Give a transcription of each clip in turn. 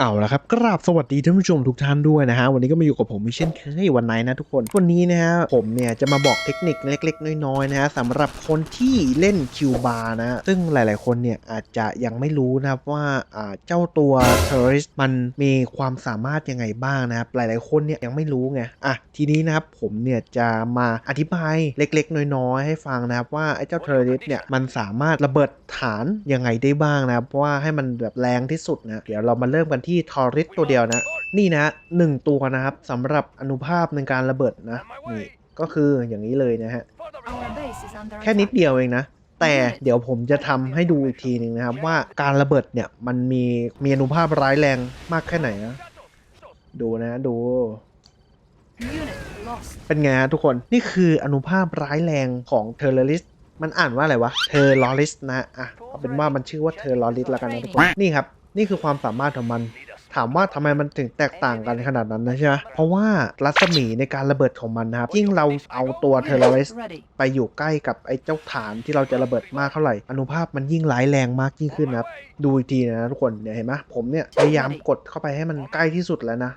เอาละครับกราบสวัสดีท่านผู้ชมทุกท่านด้วยนะฮะวันนี้ก็มาอยู่กับผมเช่นเคยวันไหนนะทุกคนวันนี้นะฮะผมเนี่ยจะมาบอกเทคนิคเล็กๆ น้อยๆนะฮะสำหรับคนที่เล่นคิวบาร์นะซึ่งหลายๆคนเนี่ยอาจจะยังไม่รู้นะครับว่าอ่าเจ้าตัวเทอร์ริสมันมีความสามารถยังไงบ้างนะครับหลายๆคนเนี่ยยังไม่รู้ไงอะทีนี้นะครับผมเนี่ยจะมาอธิบายเล็กๆ น้อยๆ ให้ฟังนะครับว่าไอ้เจ้าเทอร์ริสเนี่ยมันสามารถระเบิดฐานยังไงได้บ้างนะครับว่าให้มันแบบแรงที่สุดนะเดี๋ยวเรามาเริ่มกันที่ทอริสตัวเดียวนะ นี่นะหนึ่งตัวนะครับสำหรับอนุภาพในการระเบิดนะนี่ก็คืออย่างนี้เลยนะฮะแค่นิดเดียวเองนะ แต่เดี๋ยวผมจะทำให้ดูอีกทีหนึ่งนะครับ ว่าการระเบิดเนี่ยมันมีมีอนุภาพร้ายแรงมากแค่ไหนนะดูนะดูเป็นไงฮะทุกคนนี่คืออนุภาพร้ายแรงของเทอร์ริสมันอ่านว่าอะไรวะเทอร์ลอริสนะอะเอาเป็นว่ามันชื่อว่าเทอร์ลอริสแล้วกันนะทุกคนนี่ครับ นี่คือความสามารถของมัน ถามว่าทำไมมันถึงแตกต่างกันขนาดนั้นนะใช่ไหมเพราะว่ารัศมีในการระเบิดของมันนะครับ ยิ่งเราเอาตัวเทอร์ลอริสไปอยู่ใกล้กับไอ้เจ้าฐานที่เราจะระเบิดมากเท่าไหร่ อนุภาพมันยิ่งร้ายแรงมากยิ่งขึ้นนะครับ ดูอีกทีนะทุกคนเนี่ยเห็นไหมผมเนี่ยพยายามกดเข้าไปให้มันใกล้ที่สุดแล้วนะ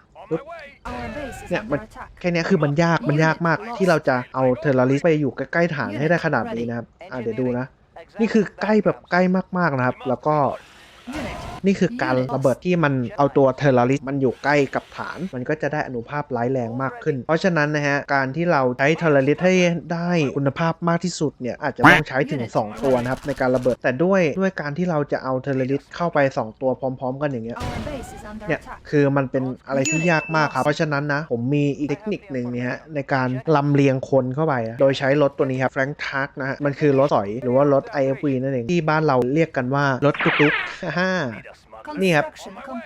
เนี่ยมันแค่นี้คือมันยากมันยากมากที่เราจะเอาเทอร์ริสไปอยู่ใกล้ๆฐานให้ได้ขนาดนี้นะครับอะเดี๋ยวดูนะ นี่คือใกล้แบบใกล้มากๆนะครับ แล้วก็ นี่คือการระเบิดที่มันเอาตัวเทอร์ริสมันอยู่ใกล้กับฐาน มันก็จะได้อนุภาพร้ายแรงมากขึ้น เพราะฉะนั้นนะฮะการที่เราใช้เทอร์ริสให้ได้คุณภาพมากที่สุดเนี่ยอาจจะต้องใช้ถึง 2 ตัวนะครับในการระเบิดแต่ด้วยด้วยการที่เราจะเอาเทอร์ริสเข้าไป 2 ตัวพร้อม ๆ กันอย่างเงี้ย เนี่ยคือมันเป็นอะไรที่ยากมากครับ เพราะฉะนั้นนะ ผมมีอีกเทคนิคหนึ่งเนี่ยฮะในการลำเลียงคนเข้าไป โดยใช้รถตัวนี้ครับแฟรงค์ทักนะฮะมันคือรถสอยหรือว่ารถ IFV นั่นเองที่บ้านเราเรียกกันว่ารถตุ๊กตุ๊กฮ่านี่ครับ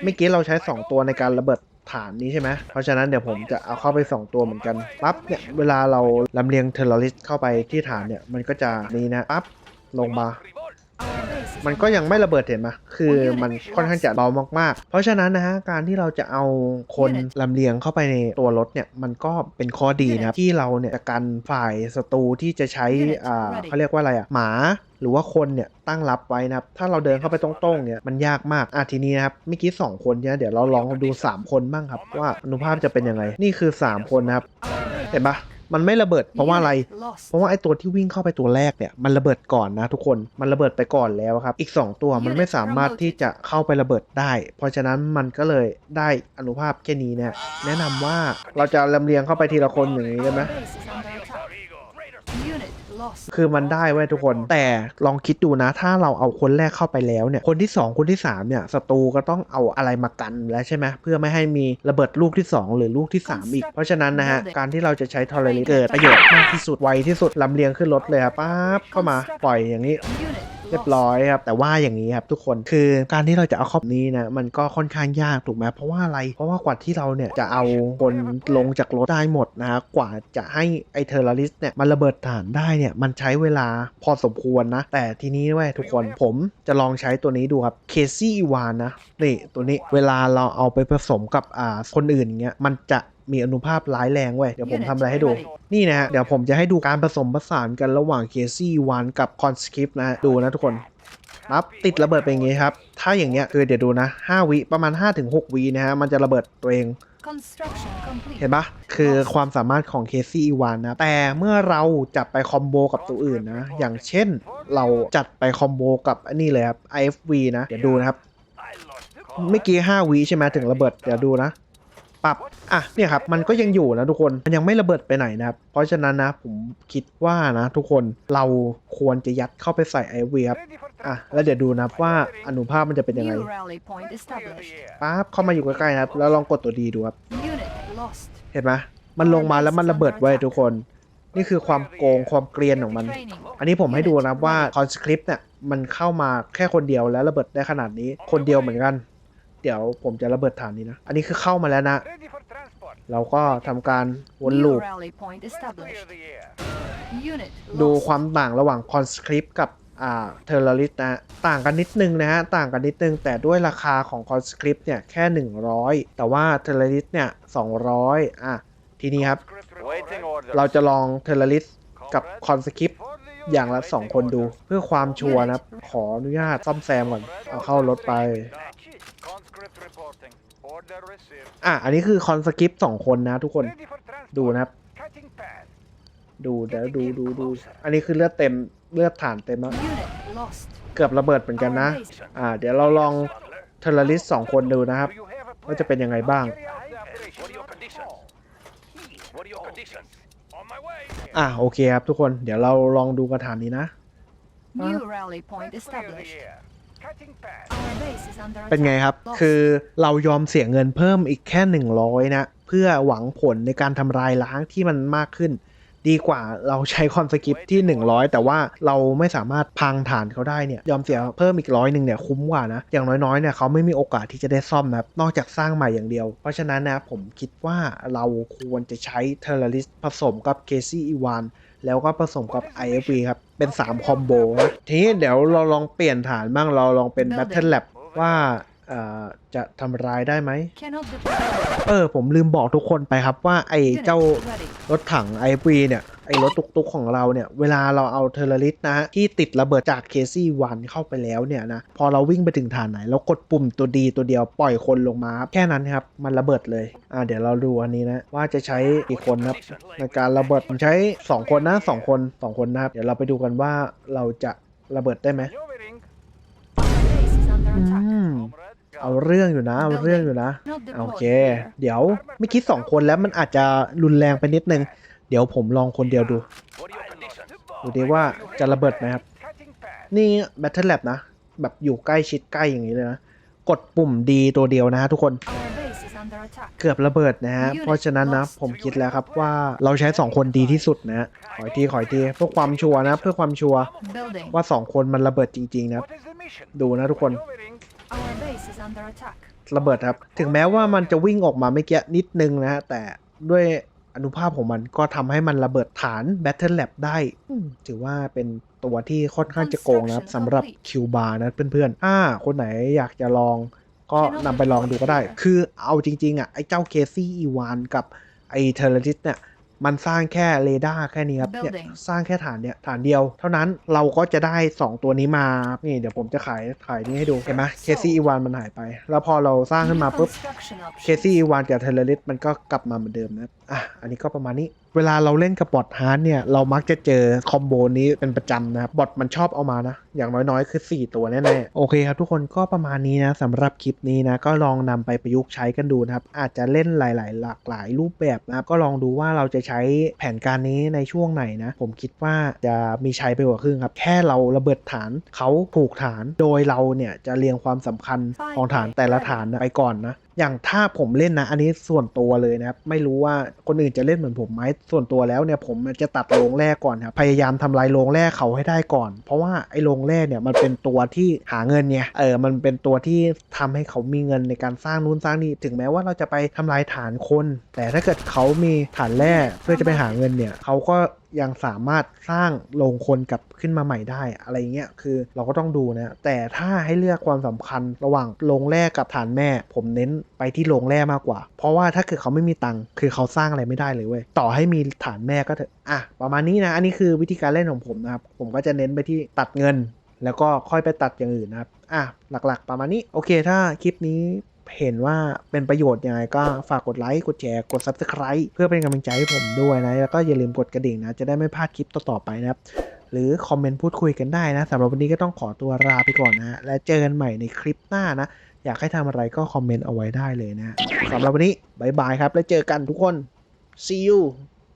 เมื่อกี้เราใช้ 2 ตัวในการระเบิดฐานนี้ใช่ไหม เพราะฉะนั้นเดี๋ยวผมจะเอาเข้าไป 2 ตัวเหมือนกันปั๊บเนี่ยเวลาเราลำเลียงเทอร์ริสเข้าไปที่ฐานเนี่ยมันก็จะนี่นะปั๊บลงมา มันก็ยังไม่ระเบิดเห็นไหมคือมันค่อนข้างจะเบามากๆ เพราะฉะนั้นนะฮะการที่เราจะเอาคนลำเลียงเข้าไปในตัวรถเนี่ยมันก็เป็นข้อดีนะครับที่เราเนี่ยจะกันฝ่ายศัตรูที่จะใช้อ่าเขาเรียกว่าอะไรอะหมาหรือว่าคนเนี่ยตั้งรับไว้นะครับ ถ้าเราเดินเข้าไปตรงๆเนี่ยมันยากมากอะทีนี้นะครับเมื่อกี้2คนเนี่ยเดี๋ยวเราลองดู 3 คนบ้างครับว่าอนุภาพจะเป็นยังไงนี่คือ 3 คนนะครับ Our base. เห็นปะ มันไม่ระเบิดเพราะว่าอะไร Unit lost. เพราะว่าไอ้ตัวที่วิ่งเข้าไปตัวแรกเนี่ยมันระเบิดก่อนนะทุกคนมันระเบิดไปก่อนแล้วครับ อีก 2 ตัวมันไม่สามารถที่จะเข้าไประเบิดได้ เพราะฉะนั้นมันก็เลยได้อนุภาพแค่นี้เนี่ยแนะนำว่าเราจะลำเลียงเข้าไปทีละคนอย่างนี้ได้ไหม Our base is under attack. Unit lost. คือมันได้ไว้ยทุกคน แต่ลองคิดดูนะ ถ้าเราเอาคนแรกเข้าไปแล้วเนี่ย คนที่ 2 คนที่ 3 เนี่ยศัตรูก็ต้องเอาอะไรมากันแล้วใช่ไหมเพื่อไม่ให้มีระเบิดลูกที่ 2 หรือลูกที่ 3 อีก เพราะฉะนั้นนะฮะ การที่เราจะใช้ทอร์เรลิเกิดประโยชน์มากที่สุดไวที่สุดลำเลียงขึ้นรถเลยครับปั๊บเข้ามาปล่อยอย่างนี้ Unit เรียบร้อยครับแต่ว่าอย่างนี้ครับทุกคนคือการที่เราจะเอาครอบนี้นะมันก็ค่อนข้างยากถูกไหมเพราะว่าอะไร เพราะว่ากว่าที่เราเนี่ยจะเอาคนลงจากรถได้หมดนะกว่าจะให้ไอเทอร์ริสเนี่ยมันระเบิดฐานได้เนี่ยมันใช้เวลาพอสมควรนะ แต่ทีนี้เว้ยทุกคนผมจะลองใช้ตัวนี้ดูครับเคซี่อีวานนะนี่ตัวนี้เวลาเราเอาไปผสมกับอ่าคนอื่นเงี้ยมันจะ มีอนุภาพร้ายแรงเว้ยเดี๋ยวผมทำอะไรให้ดู นี่นะฮะเดี๋ยวผมจะให้ดูการผสมผสานกันระหว่างเคซี่วานกับคอนสคริปต์นะฮะดูนะทุกคนปั๊บติดระเบิดเป็นอย่างงี้ครับ ถ้าอย่างเงี้ยคือเดี๋ยวดูนะ 5 วิประมาณ 5-6 วินะฮะมันจะระเบิดตัวเอง Construction complete. เห็นปะคือความสามารถของเคซี่วานนะ แต่เมื่อเราจับไปคอมโบกับตัวอื่นนะ อย่างเช่นเราจัดไปคอมโบกับอันนี้เลยครับ IFV นะ เดี๋ยวดูนะครับ เมื่อกี้ 5วิใช่ไหมถึงระเบิด เดี๋ยวดูนะ ปรับอะเนี่ยครับมันก็ยังอยู่นะทุกคนมันยังไม่ระเบิดไปไหนนะครับเพราะฉะนั้นนะผมคิดว่านะทุกคนเราควรจะยัดเข้าไปใส่ IFV ครับอะแล้วเดี๋ยวดูนะว่าอนุภาพมันจะเป็นยังไง New rally point established. ปั๊บเข้ามาอยู่ใกล้ๆนะครับแล้วลองกดตัวดีดูครับ Unit lost. เห็นไหมมันลงมาแล้วมันระเบิดไว้ยทุกคน นี่คือความโกงความเกรียนของมัน Training. อันนี้ผมให้ดูนะว่าคอนสคริปต์เนี่ยมันเข้ามาแค่คนเดียวแล้วระเบิดได้ขนาดนี้คนเดียวเหมือนกัน เดี๋ยวผมจะระเบิดฐานนี้นะ อันนี้คือเข้ามาแล้วนะ เราก็ทำการวน New ลูป rally point established. Unit ดู lost. ความต่างระหว่างคอนสคริปต์กับอ่าเทอร์ริสนะ ต่างกันนิดนึงนะฮะ ต่างกันนิดนึง แต่ด้วยราคาของคอนสคริปต์เนี่ย แค่ 100 แต่ว่าเทอร์ริสเนี่ย 200 อะ ทีนี้ครับ เราจะลองเทอร์ริสกับคอนสคริปต์อย่างละ 2 คนดู เพื่อความชัวร์นะครับขออนุญาตซ่อมแซมก่อน เอาเข้ารถไป Reporting. Order received. อะ อันนี้คือคอนสกิปสองคนนะทุกคน ดูนะครับ ดูเดี๋ยวดูดูดู อันนี้คือเลือดเต็มเลือดฐานเต็มแล้วเกือบระเบิดเหมือนกันนะ อ่า เดี๋ยวเราลองเทอร์ลิสสองคนดูนะครับว่าจะเป็นยังไงบ้าง อะโอเคครับทุกคน เดี๋ยวเราลองดูกระถานนี้นะ New rally point established. Air. Cutting pad. Our base is under เป็นไง attack. ครับ Lost. คือเรายอมเสียเงินเพิ่มอีกแค่ 100 นะ เพื่อหวังผลในการทำลายล้างที่มันมากขึ้น ดีกว่าเราใช้คอนสกิปที่ 100 แต่ว่าเราไม่สามารถพังฐานเขาได้เนี่ย ยอมเสียเพิ่มอีกร้อยหนึ่งเนี่ยคุ้มกว่านะ อย่างน้อยๆ เนี่ยเขาไม่มีโอกาสที่จะได้ซ่อมนะครับนอกจากสร้างใหม่อย่างเดียว เพราะฉะนั้นนะผมคิดว่าเราควรจะใช้เทอร์ลิสผสมกับเคซี่อีวาน แล้วก็ผสมกับ IFV ครับ เป็น 3 คอมโบนะทีนี้เดี๋ยวเราลองเปลี่ยนฐานบ้างเราลองเป็น Battle Lab ว่า จะทำร้ายได้ไหม Cannot deploy. เออ ผมลืมบอกทุกคนไปครับว่าไอ้ Unit เจ้า ready. รถถัง IFV เนี่ย ไอ้รถตุกๆของเราเนี่ย เวลาเราเอาเทอร์ลิสนะฮะ ที่ติดระเบิดจากเคซี่วันเข้าไปแล้วเนี่ยนะ พอเราวิ่งไปถึงฐานไหน เรากดปุ่มตัวดีตัวเดียวปล่อยคนลงมาครับแค่นั้นครับ มันระเบิดเลย อ่าเดี๋ยวเราดูอันนี้นะ ว่าจะใช้กี่คนนะครับในการระเบิดผมใช้ 2 คนนะ 2 คน 2 คนนะครับ เดี๋ยวเราไปดูกันว่าเราจะระเบิดได้ไหม เอาเรื่องอยู่นะ เอาเรื่องอยู่นะ โอเค เดี๋ยวไม่คิด2คนแล้วมันอาจจะรุนแรงไปนิดนึง เดี๋ยวผมลองคนเดียวดู ดูดิว่าจะระเบิดไหมครับ นี่ Battle Lab นะ แบบอยู่ใกล้ชิดใกล้อย่างนี้เลยนะ กดปุ่มดีตัวเดียวนะฮะทุกคน เกือบระเบิดนะฮะ เพราะฉะนั้นนะผมคิดแล้วครับว่าเราใช้ 2 คนดีที่สุดนะฮะ ขออีกทีขออีกทีเพื่อความชัวร์นะ เพื่อความชัวร์ว่า 2 คนมันระเบิดจริงๆนะ ดูนะทุกคน Our base is under attack. ระเบิดครับ ถึงแม้ว่ามันจะวิ่งออกมาไม่เกี้นิดนึงนะฮะ แต่ด้วยอนุภาพของมันก็ทำให้มันระเบิดฐาน Battle Lab ได้อืมถือว่าเป็นตัวที่ค่อนข้างจะโกงนะครับสำหรับคิวบาร์นะเพื่อนๆถ้าคนไหนอยากจะลอง ก็นำไปลองดูก็ได้ คือเอาจริง ๆ อะ ไอ้เจ้าเคซี่อีวานกับไอ้เทอร์ลิสเนี่ย มันสร้างแค่เรดาร์แค่นี้ครับเนี่ย Building สร้างแค่ฐานเนี่ยฐานเดียว เท่านั้นเราก็จะได้ 2 ตัวนี้มานี่เดี๋ยวผมจะขายขายนี่ให้ดูเห็นไหมเคซี่อีวานมันหายไป แล้วพอเราสร้างขึ้นมา New ปุ๊บ construction เค options. ซี่อีวานกับเทเลริสมันก็กลับมาเหมือนเดิมนะอะอันนี้ก็ประมาณนี้ เวลาเราเล่นกับบอทฮาร์ดเนี่ย เรามักจะเจอคอมโบนี้เป็นประจำนะครับบอทมันชอบเอามานะ อย่างน้อยๆ คือ 4 ตัวแน่ๆ โอเคครับ ทุกคนก็ประมาณนี้นะสำหรับคลิปนี้นะ ก็ลองนำไปประยุกต์ใช้กันดูนะครับ อาจจะเล่นหลาย ๆ หลากหลายรูปแบบนะก็ลองดูว่าเราจะใช้แผนการนี้ในช่วงไหนนะ ผมคิดว่าจะมีใช้ไปกว่าครึ่งครับ แค่เราระเบิดฐานเขาผูกฐาน โดยเราเนี่ยจะเรียงความสำคัญของฐานแต่ละฐานนะไปก่อนนะ อย่างถ้าผมเล่นนะ อันนี้ส่วนตัวเลยนะครับ ไม่รู้ว่าคนอื่นจะเล่นเหมือนผมไหมส่วนตัวแล้วเนี่ย ผมจะตัดโรงแรกก่อนครับพยายามทำลายโรงแรกเขาให้ได้ก่อน เพราะว่าไอ้โรงแรกเนี่ยมันเป็นตัวที่หาเงินเนี่ยเออมันเป็นตัวที่ทำให้เขามีเงินในการสร้างนู่นสร้างนี่ถึงแม้ว่าเราจะไปทำลายฐานคน แต่ถ้าเกิดเขามีฐานแร่เพื่อจะไปหาเงินเนี่ยเขาก็ ยังสามารถสร้างโรงคนกลับขึ้นมาใหม่ได้ อะไรเงี้ยคือเราก็ต้องดูนะแต่ถ้าให้เลือกความสำคัญระหว่างโรงแร่กับฐานแม่ ผมเน้นไปที่โรงแร่มากกว่า เพราะว่าถ้าเกิดเขาไม่มีตังค์คือเขาสร้างอะไรไม่ได้เลยเว้ยต่อให้มีฐานแม่ก็เถอะอะประมาณนี้นะอันนี้คือวิธีการเล่นของผมนะครับผมก็จะเน้นไปที่ตัดเงิน แล้วก็ค่อยไปตัดอย่างอื่นนะครับอะหลักๆ ประมาณนี้โอเค ถ้าคลิปนี้ เห็นว่าเป็นประโยชน์ยังไงก็ฝากกดไลค์ กดแชร์ กด Subscribe เพื่อเป็นกำลังใจให้ผมด้วยนะ แล้วก็อย่าลืมกดกระดิ่งนะ จะได้ไม่พลาดคลิปต่อๆไปนะครับ หรือคอมเมนต์พูดคุยกันได้นะสำหรับวันนี้ก็ต้องขอตัวลาไปก่อนนะและเจอกันใหม่ในคลิปหน้านะ อยากให้ทำอะไรก็คอมเมนต์เอาไว้ได้เลยนะสำหรับวันนี้บายบายครับ แล้วเจอกันทุกคน see you